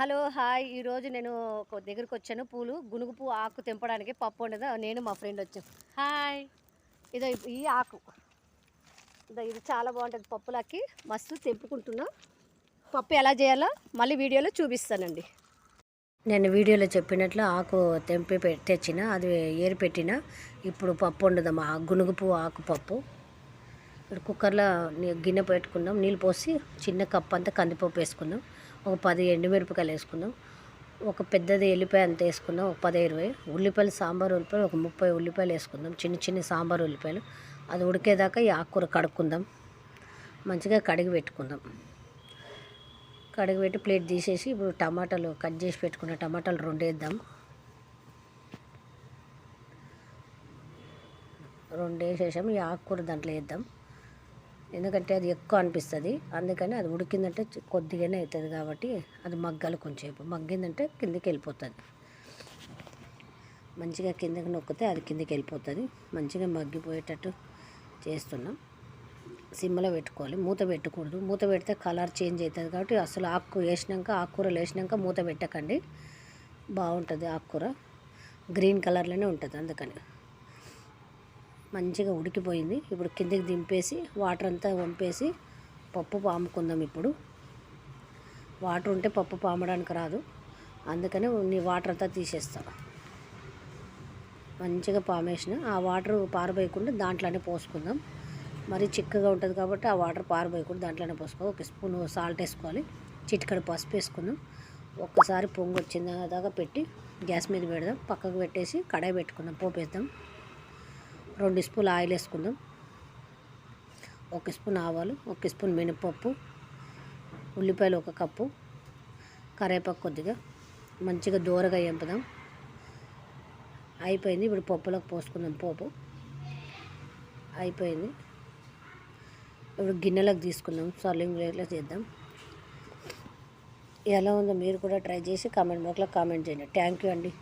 Hello hi. ఈరోజు నేను ఒక దగ్గరికి వచ్చాను పూలు గునుగు పువ్వు ఆకు తెంపడానికి పప్పు ఉండదు నేను మా ఫ్రెండ్ వచ్చాం. హాయ్. ఇదో ఈ- ఆకు. ఇదో ఇది చాలా బాగుంటుంది. పప్పులకి మస్తు తెంపుకుంటున్నా. పప్పు ఎలా చేయాలో మళ్ళీ వీడియోలో చూపిస్తానండి. నేను వీడియోలో చెప్పినట్లు ఆకు తెంపి తెచ్చిన అది ఏరి పెట్టిన. ఇప్పుడు పప్పు వండుదాం. ఆ గునుగు పువ్వు ఆకు పప్పు. ఇప్పుడు కుక్కర్లో గిన్నె పెట్టుకుందాం. నీళ్ళు పోసి చిన్న కప్ అంతా కందిపప్పు వేసుకుందాం. ఒక పది ఎండుమిరపకాయలు వేసుకుందాం. ఒక పెద్దది ఎల్లిపాయ అంత వేసుకుందాం ఒక పది ఇరవై. ఉల్లిపాయలు సాంబార్ ఉల్లిపాయలు ఒక ముప్పై ఉల్లిపాయలు వేసుకుందాం. చిన్న చిన్న సాంబార్ ఉల్లిపాయలు. అది ఉడికేదాకా ఈ ఆకుకూర కడుక్కుందాం. మంచిగా కడిగి పెట్టుకుందాం. కడిగి పెట్టి ప్లేట్ తీసేసి ఇప్పుడు టమాటాలు కట్ చేసి పెట్టుకున్న టమాటాలు రెండు వేద్దాం రెండు వేసేసాము ఈ ఆకుకూర దాంట్లో వేద్దాం. ఎందుకంటే అది ఎక్కువ అనిపిస్తుంది. అందుకని అది ఉడికిందంటే కొద్దిగానే అవుతుంది కాబట్టి అది మగ్గాలి కొంచెంసేపు. మగ్గిందంటే కిందకి వెళ్ళిపోతుంది. మంచిగా కిందకి నొక్కితే అది కిందకి వెళ్ళిపోతుంది. మంచిగా మగ్గిపోయేటట్టు చేస్తున్నాం. సిమ్లో పెట్టుకోవాలి. మూత పెట్టకూడదు. మూత పెడితే కలర్ చేంజ్ అవుతుంది కాబట్టి అసలు ఆకు వేసినాక ఆకుకూరలు వేసినాక మూత పెట్టకండి. బాగుంటుంది ఆకుకూర. గ్రీన్ కలర్లోనే ఉంటుంది అందుకని. మంచిగా ఉడికిపోయింది. ఇప్పుడు కిందకి దింపేసి వాటర్ అంతా వంపేసి పప్పు పాముకుందాం ఇప్పుడు. వాటర్ ఉంటే పప్పు పామడానికి రాదు. అందుకనే నీ వాటర్ అంతా తీసేస్తా. మంచిగా పామేసిన. ఆ వాటర్ పారబోయకుండా దాంట్లోనే పోసుకుందాం. మరి చిక్కగా ఉంటుంది కాబట్టి ఆ వాటర్ పారబోయకుండా దాంట్లోనే పోసుకో ఒక స్పూన్ సాల్ట్ వేసుకోవాలి. చిటికడ పసుపు వేసుకుందాం. ఒక్కసారి పొంగు వచ్చిన దాకా పెట్టి గ్యాస్ మీద పెడదాం. పక్కకు పెట్టేసి కడాయి పెట్టుకుందాం. పోపేద్దాం. రెండు స్పూన్ ఆయిల్ వేసుకుందాం. ఒక స్పూన్ ఆవాలు ఒక స్పూన్ మినపప్పు ఉల్లిపాయలు ఒక కప్పు కరివేపాకు కొద్దిగా మంచిగా దూరగా ఎంపుదాం. అయిపోయింది. ఇప్పుడు పప్పులోకి పోసుకుందాం పోపు. అయిపోయింది. ఇప్పుడు గిన్నెలకు తీసుకుందాం. సర్లింగ్ ప్లేట్లో చేద్దాం. ఎలా ఉందో మీరు కూడా ట్రై చేసి కామెంట్ బాక్స్లో కామెంట్ చేయండి. థ్యాంక్ యూ అండి.